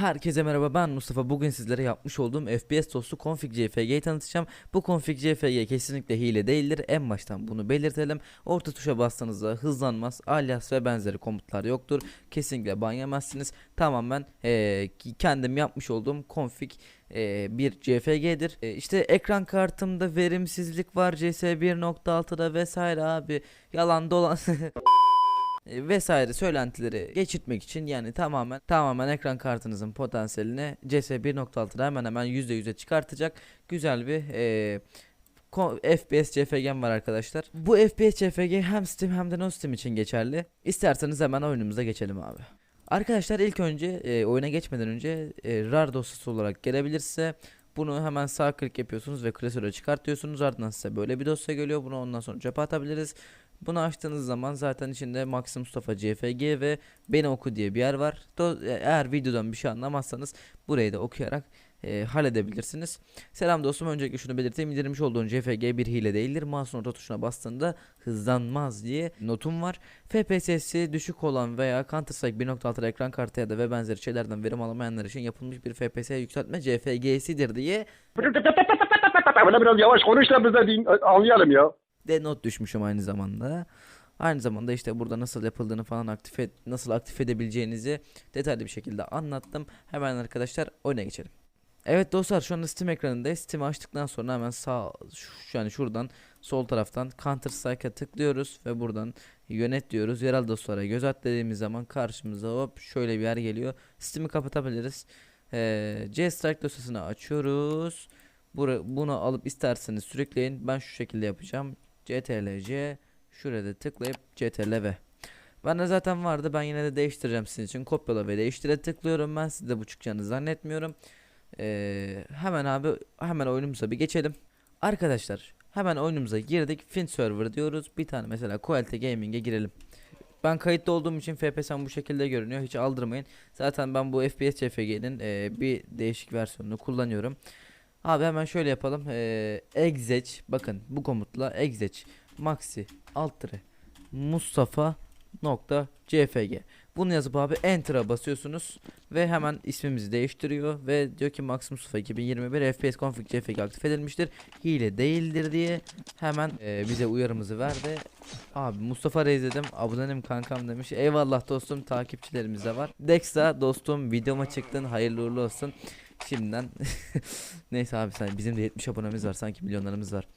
Herkese merhaba ben Mustafa. Bugün sizlere yapmış olduğum FPS dostu config CFG'yi tanıtacağım. Bu config CFG kesinlikle hile değildir. En baştan bunu belirtelim. Orta tuşa bastığınızda hızlanmaz, alias ve benzeri komutlar yoktur. Kesinlikle ban yemezsiniz. Tamamen ki- kendim yapmış olduğum config eee, bir CFG'dir. Eee, işte ekran kartımda verimsizlik var CS 1.6'da vesaire abi. Yalan dolan. e, vesaire söylentileri geçirtmek için yani tamamen tamamen ekran kartınızın potansiyelini CS 1.6'da hemen hemen %100'e çıkartacak güzel bir e, FPS CFG'm var arkadaşlar. Bu FPS CFG hem Steam hem de no Steam için geçerli. İsterseniz hemen oyunumuza geçelim abi. Arkadaşlar ilk önce e, oyuna geçmeden önce e, RAR dosyası olarak gelebilirse bunu hemen sağ klik yapıyorsunuz ve klasöre çıkartıyorsunuz. Ardından size böyle bir dosya geliyor. Bunu ondan sonra çöpe atabiliriz. Bunu açtığınız zaman zaten içinde Maxim Mustafa CFG ve Beni Oku diye bir yer var. E, eğer videodan bir şey anlamazsanız burayı da okuyarak e, halledebilirsiniz. Selam dostum öncelikle şunu belirteyim indirmiş olduğun CFG bir hile değildir. Mouse nota tuşuna bastığında hızlanmaz diye notum var. FPS'si düşük olan veya Counter Strike 1.6 ekran kartı ya da ve benzeri şeylerden verim alamayanlar için yapılmış bir FPS yükseltme CFG'sidir diye biraz yavaş konuş da biz de din- anlayalım ya. De not düşmüşüm aynı zamanda. Aynı zamanda işte burada nasıl yapıldığını falan aktif et, nasıl aktif edebileceğinizi detaylı bir şekilde anlattım. Hemen arkadaşlar oyuna geçelim. Evet dostlar şu anda Steam ekranındayız. Steam'i açtıktan sonra hemen sağ şu, yani şuradan sol taraftan Counter Strike'a tıklıyoruz ve buradan yönet diyoruz. Yerel dosyalara göz at dediğimiz zaman karşımıza hop şöyle bir yer geliyor. Steam'i kapatabiliriz. Ee, C Strike dosyasını açıyoruz. Bura, bunu alıp isterseniz sürükleyin. Ben şu şekilde yapacağım. CTRL-C şurada tıklayıp CTRL-V. Bende zaten vardı. Ben yine de değiştireceğim sizin için. Kopyala ve değiştire tıklıyorum. Ben sizde bu çıkacağını zannetmiyorum. Ee, hemen abi hemen oyunumuza bir geçelim. Arkadaşlar hemen oyunumuza girdik. Fin server diyoruz. Bir tane mesela Quality Gaming'e girelim. Ben kayıtlı olduğum için FPS'm bu şekilde görünüyor. Hiç aldırmayın. Zaten ben bu FPS CFG'nin e, bir değişik versiyonunu kullanıyorum. Abi hemen şöyle yapalım. Ee, exec bakın bu komutla exec maxi alt mustafa nokta cfg. Bunu yazıp abi enter'a basıyorsunuz ve hemen ismimizi değiştiriyor ve diyor ki Max Mustafa 2021 FPS config cfg aktif edilmiştir. Hile değildir diye hemen e, bize uyarımızı verdi. Abi Mustafa Reis dedim abonenim kankam demiş. Eyvallah dostum takipçilerimiz de var. Dexta dostum videoma çıktın hayırlı uğurlu olsun. Şimdiden neyse abi sen bizim de 70 abonemiz var sanki milyonlarımız var.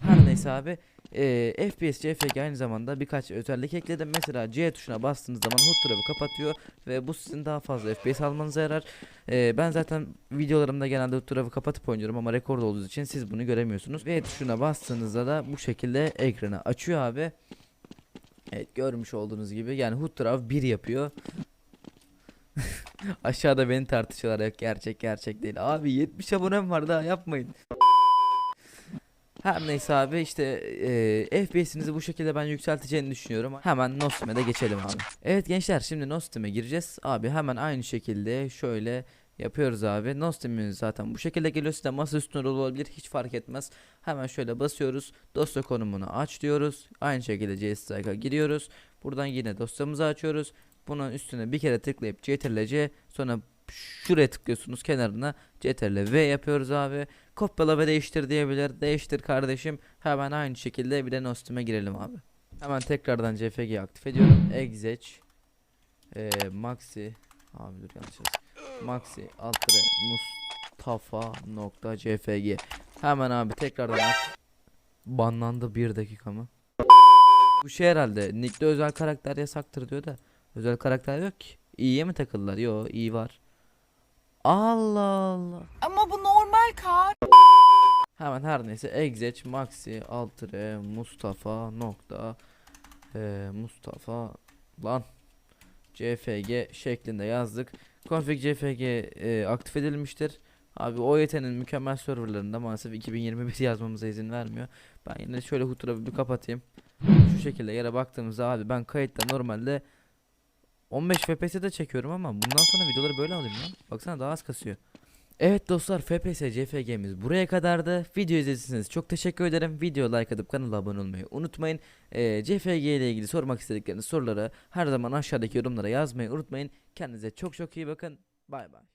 Her neyse abi eee FPS CFG aynı zamanda birkaç özellik ekledim. Mesela C tuşuna bastığınız zaman HUD tarafı kapatıyor ve bu sizin daha fazla FPS almanıza yarar. Eee, ben zaten videolarımda genelde HUD tarafı kapatıp oynuyorum ama rekord olduğu için siz bunu göremiyorsunuz. V tuşuna bastığınızda da bu şekilde ekranı açıyor abi. Evet görmüş olduğunuz gibi yani HUD tarafı 1 yapıyor. Aşağıda beni tartışıyorlar yok gerçek gerçek değil. Abi 70 abonem var daha yapmayın. Her neyse abi işte eee FPS'inizi bu şekilde ben yükselteceğini düşünüyorum. Hemen Nostim'e de geçelim abi. Evet gençler şimdi Nostim'e gireceğiz. Abi hemen aynı şekilde şöyle yapıyoruz abi. Nostim'imiz zaten bu şekilde geliyor. Size masa üstüne rol olabilir hiç fark etmez. Hemen şöyle basıyoruz. Dosya konumunu aç diyoruz. Aynı şekilde CSTRK'a giriyoruz. Buradan yine dosyamızı açıyoruz. Bunun üstüne bir kere tıklayıp CTRL-C sonra şuraya tıklıyorsunuz kenarına CTRL-V yapıyoruz abi. Kopyala ve değiştir diyebilir. Değiştir kardeşim. Hemen aynı şekilde bir de Nostim'e girelim abi. Hemen tekrardan CFG'yi aktif ediyorum. Exec eee Maxi abi dur yanlış. Maxi alt tire Mustafa nokta CFG. Hemen abi tekrardan. Banlandı bir dakika mı? Bu şey herhalde Nick'te özel karakter yasaktır diyor da özel karakter yok ki. İyiye mi takıldılar? Yo iyi var. Allah Allah. Ama bu normal kar. Hemen her neyse exec maxi alt tire Mustafa nokta eee, Mustafa lan CFG şeklinde yazdık. Config CFG eee, aktif edilmiştir. Abi OYT'nin mükemmel serverlarında maalesef 2021 yazmamıza izin vermiyor. Ben yine şöyle hutura bir kapatayım. Şu şekilde yere baktığımızda abi ben kayıtta normalde 15 FPS'de çekiyorum ama bundan sonra videoları böyle alayım lan. Baksana daha az kasıyor. Evet dostlar FPS CFG'miz buraya kadardı. Video izlediyseniz çok teşekkür ederim. Video like atıp kanala abone olmayı unutmayın. Ee, CFG ile ilgili sormak istedikleriniz soruları her zaman aşağıdaki yorumlara yazmayı unutmayın. Kendinize çok çok iyi bakın. Bay bay.